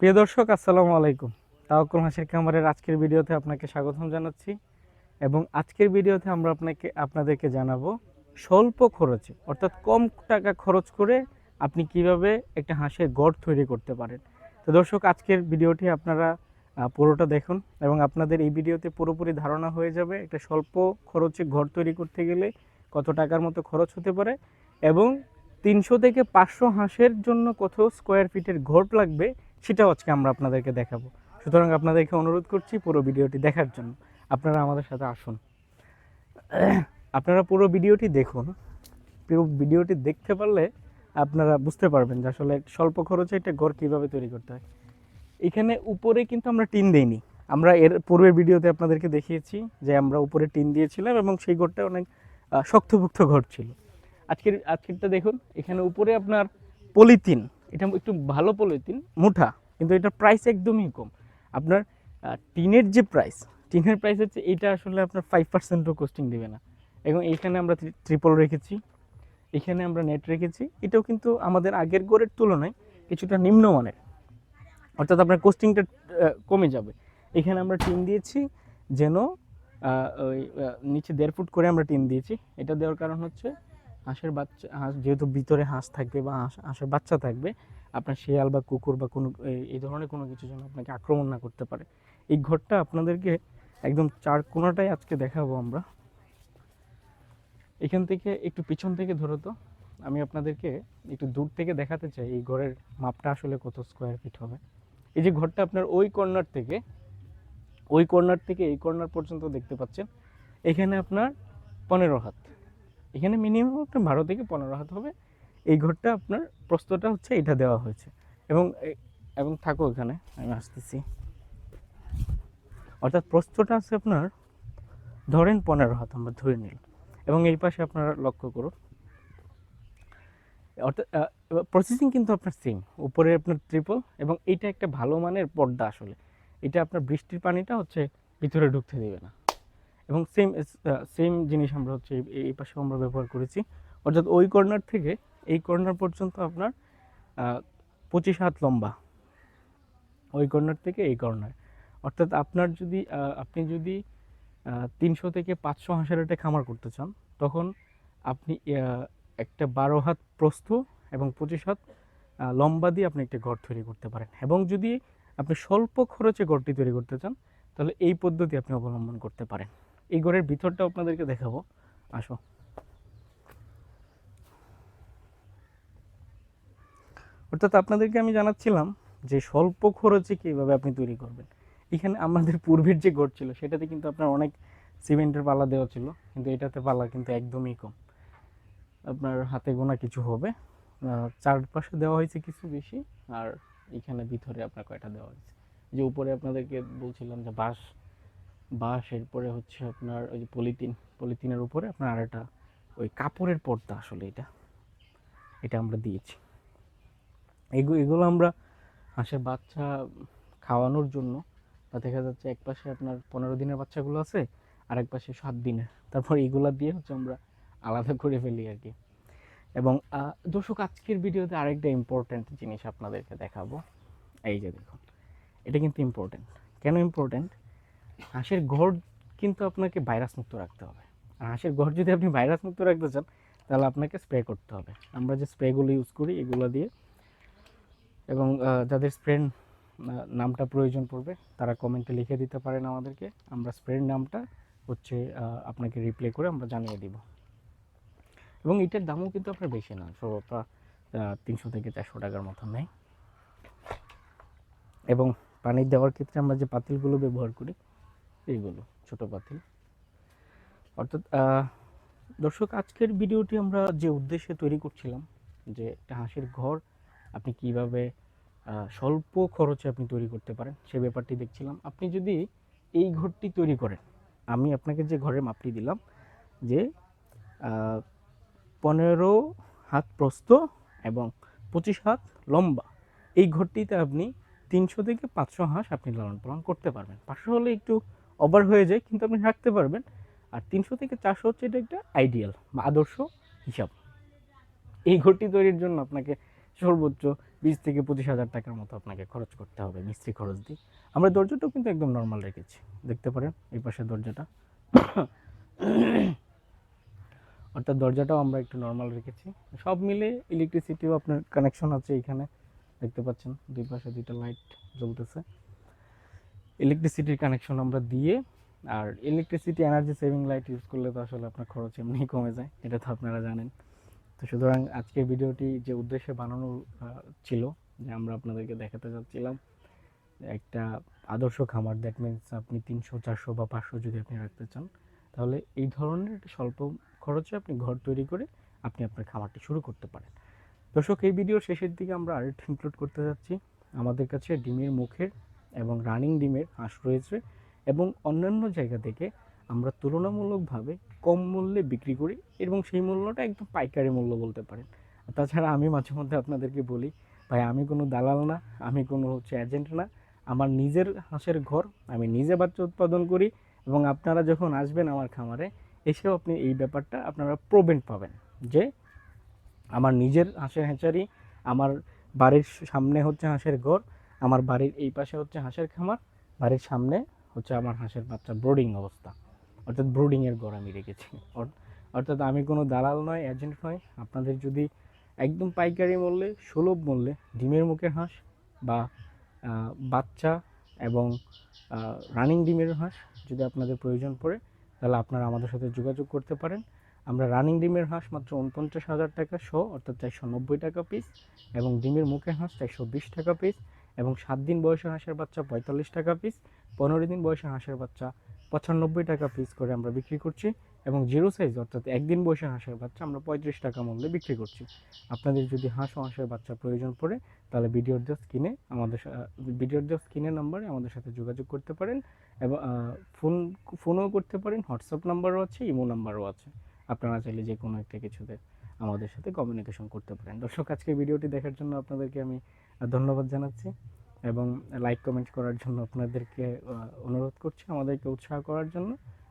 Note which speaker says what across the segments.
Speaker 1: প্রিয় দর্শক, আসসালামু আলাইকুম। তাওয়াক্কুল হাসির খামারের আজকের ভিডিওতে আপনাকে স্বাগতম জানাচ্ছি এবং আজকের ভিডিওতে আমরা আপনাকে আপনাদেরকে জানাব স্বল্প খরচে, অর্থাৎ কম টাকা খরচ করে আপনি কীভাবে একটা হাঁসের গড় তৈরি করতে পারেন। তো দর্শক, আজকের ভিডিওটি আপনারা পুরোটা দেখুন এবং আপনাদের এই ভিডিওতে পুরোপুরি ধারণা হয়ে যাবে একটা স্বল্প খরচে ঘর তৈরি করতে গেলে কত টাকার মতো খরচ হতে পারে এবং তিনশো থেকে পাঁচশো হাঁসের জন্য কত স্কোয়ার ফিটের ঘর লাগবে সেটাও আজকে আমরা আপনাদেরকে দেখাবো। সুতরাং আপনাদেরকে অনুরোধ করছি পুরো ভিডিওটি দেখার জন্য আপনারা আমাদের সাথে আসুন। আপনারা পুরো ভিডিওটি দেখুন। পুরো ভিডিওটি দেখতে পারলে আপনারা বুঝতে পারবেন যে আসলে স্বল্প খরচে একটা ঘর কীভাবে তৈরি করতে হয়। এখানে উপরে কিন্তু আমরা টিন দেইনি। আমরা এর পূর্বের ভিডিওতে আপনাদেরকে দেখিয়েছি যে আমরা উপরে টিন দিয়েছিলাম এবং সেই ঘরটা অনেক আহ, শক্তপোক্ত ঘর ছিল। আজকের আজকেরটা দেখুন। এখানে উপরে আপনার পলিথিন। এটা একটু ভালো পলিথিন মুঠা কিন্তু এটার প্রাইস একদমই কম। আপনার টিনের যে প্রাইস টিনের প্রাইস হচ্ছে এটা আসলে আপনার ফাইভ পার্সেন্টও কোস্টিং দেবে না। এবং এইখানে আমরা ট্রিপল রেখেছি এখানে আমরা নেট রেখেছি। এটাও কিন্তু আমাদের আগের গোড়ের তুলনায় কিছুটা নিম্নমানের অর্থাৎ আপনার কোস্টিংটা কমে যাবে। এখানে আমরা টিন দিয়েছি যেন ওই নিচে দেড় ফুট করে আমরা টিন দিয়েছি। এটা দেওয়ার কারণ হচ্ছে হাঁসের বাচ্চা, হাঁস যেহেতু ভিতরে হাঁস থাকবে বা হাঁস, হাঁসের বাচ্চা থাকবে, আপনার শিয়াল বা কুকুর বা কোনো এই- ধরনের কোনো কিছু যেন আপনাকে আক্রমণ না করতে পারে। এই ঘরটা আপনাদেরকে একদম চার কোনাটাই আজকে দেখাবো আমরা। এখান থেকে একটু পিছন থেকে ধরো তো, আমি আপনাদেরকে একটু দূর থেকে দেখাতে চাই এই ঘরের মাপটা আসলে কত স্কোয়ার ফিট হবে। এই যে ঘরটা আপনার ওই কর্নার থেকে, ওই কর্নার থেকে এই কর্নার পর্যন্ত দেখতে পাচ্ছেন। এখানে আপনার পনেরো হাত। এখানে মিনিমাম আপনার বারো থেকে পনেরো হাত হবে। এই ঘরটা আপনার প্রস্তটা হচ্ছে এটা দেওয়া হয়েছে। এবং এবং থাকো এখানে, আমি আসতেছি। অর্থাৎ প্রস্তটা আছে আপনার, ধরেন পনেরো হাত, আমরা ধরে নিলাম। এবং এই পাশে আপনারা লক্ষ্য করুন অর্থাৎ প্রসেসিং কিন্তু আপনার সেম উপরে আপনার ট্রিপল এবং এইটা একটা ভালো মানের পর্দা আসলে। এটা আপনার বৃষ্টির পানিটা হচ্ছে ভিতরে ঢুকতে দেবে না। এবং সেম সেম জিনিস আমরা হচ্ছে এই- পাশেও আমরা ব্যবহার করেছি। অর্থাৎ ওই কর্নার থেকে এই কর্নার পর্যন্ত আপনার পঁচিশ হাত লম্বা। ওই কর্নার থেকে এই কর্নার অর্থাৎ আপনার যদি আপনি যদি তিনশো থেকে পাঁচশো হাঁসের একটা খামার করতে চান, তখন আপনি একটা বারো হাত প্রস্থ এবং পঁচিশ হাত লম্বা দিয়ে আপনি একটা ঘর তৈরি করতে পারেন। এবং যদি আপনি স্বল্প খরচে ঘরটি তৈরি করতে চান, তাহলে এই পদ্ধতি আপনি অবলম্বন করতে পারেন। এই ঘরের ভিতরটা আপনাদেরকে দেখাবো। আসো। অর্থাৎ আপনাদেরকে আমি জানাচ্ছিলাম যে স্বল্প খরচে কীভাবে আপনি তৈরি করবেন। এখানে আমাদের পূর্বের যে ঘর ছিল, সেটাতে কিন্তু আপনার অনেক সিমেন্টের পালা দেওয়া ছিল, কিন্তু এটাতে পালা কিন্তু একদমই কম। আপনার হাতে গোনা কিছু হবে। চারপাশে দেওয়া হয়েছে কিছু বেশি, আর এখানে ভিতরে আপনার কয়টা দেওয়া হয়েছে। যে উপরে আপনাদেরকে বলছিলাম যে বাঁশ বাঁশ, এরপরে হচ্ছে আপনার ওই যে পলিথিন, পলিথিনের উপরে আপনার আর একটা ওই কাপড়ের পর্দা আসলে এটা। এটা আমরা দিয়েছি। এগুলো এগুলো আমরা হাঁসের বাচ্চা খাওয়ানোর জন্য, তা দেখা যাচ্ছে এক পাশে আপনার পনেরো দিনের বাচ্চাগুলো আছে, আর এক পাশে সাত দিনের। তারপর এগুলো দিয়ে হচ্ছে আমরা আলাদা করে ফেলি আর কি। এবং দর্শক, আজকের ভিডিওতে আরেকটা ইম্পর্ট্যান্ট জিনিস আপনাদেরকে দেখাবো। এই যে দেখুন, এটা কিন্তু ইম্পর্ট্যান্ট কেন ইম্পর্ট্যান্ট হাঁসের ঘর কিন্তু আপনাকে ভাইরাস মুক্ত রাখতে হবে। আর হাঁসের ঘর যদি আপনি ভাইরাস মুক্ত রাখতে চান, তাহলে আপনাকে স্প্রে করতে হবে। আমরা যে স্প্রেগুলো ইউজ করি, এগুলো দিয়ে এবং যাদের স্প্রের নামটা প্রয়োজন পড়বে, তারা কমেন্টে লিখে দিতে পারেন আমাদেরকে। আমরা স্প্রের নামটা হচ্ছে আপনাকে রিপ্লে করে আমরা জানিয়ে দিব। এবং এটার দামও কিন্তু আপনার বেশি না সর্বতা তিনশো থেকে চারশো টাকার মতো নেয়। এবং পানি দেওয়ার ক্ষেত্রে আমরা যে পাতিলগুলো ব্যবহার করি এইগুলো, ছোট পাতিল অর্থাৎ দর্শক, আজকের ভিডিওটি আমরা যে উদ্দেশ্যে তৈরি করছিলাম, যে একটা হাঁসের ঘর, আপনি কীভাবে স্বল্প খরচে আপনি তৈরি করতে পারেন, সে ব্যাপারটি দেখছিলাম। আপনি যদি এই ঘরটি তৈরি করেন, আমি আপনাকে যে ঘরের মাপটি দিলাম, যে পনেরো হাত প্রস্থ এবং পঁচিশ হাত লম্বা, এই ঘরটিতে আপনি তিনশো থেকে পাঁচশো হাঁস আপনি লালন পালন করতে পারবেন। পাঁচশো হলে একটু ওভার হয়ে যায়, কিন্তু আপনি রাখতে পারবেন। আর তিনশো থেকে চারশো হচ্ছে এটা একটা আইডিয়াল বা আদর্শ হিসাব। এই ঘরটি তৈরির জন্য আপনাকে সর্বোচ্চ বিশ থেকে পঁচিশ হাজার টাকার মতো আপনাকে খরচ করতে হবে মিস্ত্রি খরচ দিয়ে। আমরা দরজাটাও কিন্তু একদম নর্মাল রেখেছি, দেখতে পারেন এই পাশে দরজাটা। অর্থাৎ দরজাটাও আমরা একটু নর্মাল রেখেছি। সব মিলে ইলেকট্রিসিটিও আপনার কানেকশন আছে এখানে, দেখতে পাচ্ছেন দুই পাশে দুইটা লাইট জ্বলতেছে। ইলেকট্রিসিটির কানেকশন আমরা দিয়ে, আর electricity energy saving light use করলে তো আসলে আপনার খরচ এমনিই কমে যায়, এটা তো আপনারা জানেন। তো সুতরাং আজকের ভিডিওটি যে উদ্দেশ্যে বানানো ছিল, যে আমরা আপনাদেরকে দেখাতে চাচ্ছিলাম একটা আদর্শ খামার দ্যাট মিনস আপনি তিনশো, চারশো বা পাঁচশো যদি আপনি রাখতে চান, তাহলে এই ধরনের স্বল্প খরচে আপনি ঘর তৈরি করে আপনি আপনার খামারটি শুরু করতে পারেন। দর্শক, এই ভিডিওর শেষের দিকে আমরা আরেকটা ইনক্লুড করতে যাচ্ছি। আমাদের কাছে ডিমের মুখের এবং রানিং ডিমের হাঁস রয়েছে এবং অন্যান্য জায়গা থেকে আমরা তুলনামূলকভাবে কম মূল্যে বিক্রি করি এবং সেই মূল্যটা একদম পাইকারি মূল্য বলতে পারেন। তাছাড়া আমি মাঝে মধ্যে আপনাদেরকে বলি, ভাই, আমি কোনো দালাল না, আমি কোনো হচ্ছে এজেন্ট না, আমার নিজের হাঁসের ঘর আমি নিজে বাচ্চা উৎপাদন করি এবং আপনারা যখন আসবেন আমার খামারে, এসেও আপনি এই ব্যাপারটা আপনারা প্রবেন্ট পাবেন যে আমার নিজের হাঁসের হ্যাচারি, আমার বাড়ির সামনে হচ্ছে হাঁসের ঘর আমার বাড়ির এই পাশে হচ্ছে হাঁসের খামার, বাড়ির সামনে হচ্ছে আমার হাঁসের বাচ্চা ব্রোডিং অবস্থা। অর্থাৎ ব্রোডিংয়ের ঘর আমি রেখেছি। অর্থাৎ আমি কোনো দালাল নয় এজেন্ট নয়। আপনাদের যদি একদম পাইকারি মূল্যে, সুলভ মূল্যে ডিমের মুখের হাঁস বা বাচ্চা এবং রানিং ডিমের হাঁস যদি আপনাদের প্রয়োজন পড়ে, তাহলে আপনারা আমাদের সাথে যোগাযোগ করতে পারেন। আমরা রানিং ডিমের হাঁস মাত্র উনপঞ্চাশ হাজার টাকা, শো, অর্থাৎ চারশো নব্বই টাকা পিস এবং ডিমের মুখের হাঁস চারশো বিশ টাকা পিস এবং সাত দিন বয়সের হাঁসের বাচ্চা পঁয়তাল্লিশ টাকা পিস পনেরো দিন বয়সের হাঁসের বাচ্চা পঁচানব্বই টাকা পিস করে আমরা বিক্রি করছি এবং জিরো সাইজ অর্থাৎ একদিন বয়সের হাঁসের বাচ্চা আমরা পঁয়ত্রিশ টাকা মূল্যে বিক্রি করছি। আপনাদের যদি হাঁস ও হাঁসের বাচ্চা প্রয়োজন পড়ে, তাহলে ভিডিওর জাস্ট কিনে আমাদের ভিডিওর জাস্ট কিনে নাম্বারে আমাদের সাথে যোগাযোগ করতে পারেন এবং ফোন ফোনও করতে পারেন হোয়াটসঅ্যাপ নাম্বারও আছে ইমো নাম্বারও আছে। আপনারা চাইলে যে কোনো একটা কিছুতে আমাদের সাথে কমিউনিকেশন করতে পারেন। দর্শক আজকে ভিডিওটি দেখার জন্য আপনাদেরকে আমি ধন্যবাদ জানাচ্ছি এবং লাইক কমেন্ট করার জন্য আপনাদেরকে অনুরোধ করছি আমাদেরকে উৎসাহ করার জন্য।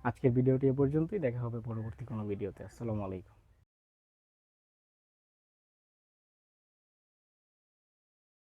Speaker 1: আজকের ভিডিওটি এ পর্যন্তই। দেখা হবে পরবর্তী কোনো ভিডিওতে। আসসালামু আলাইকুম।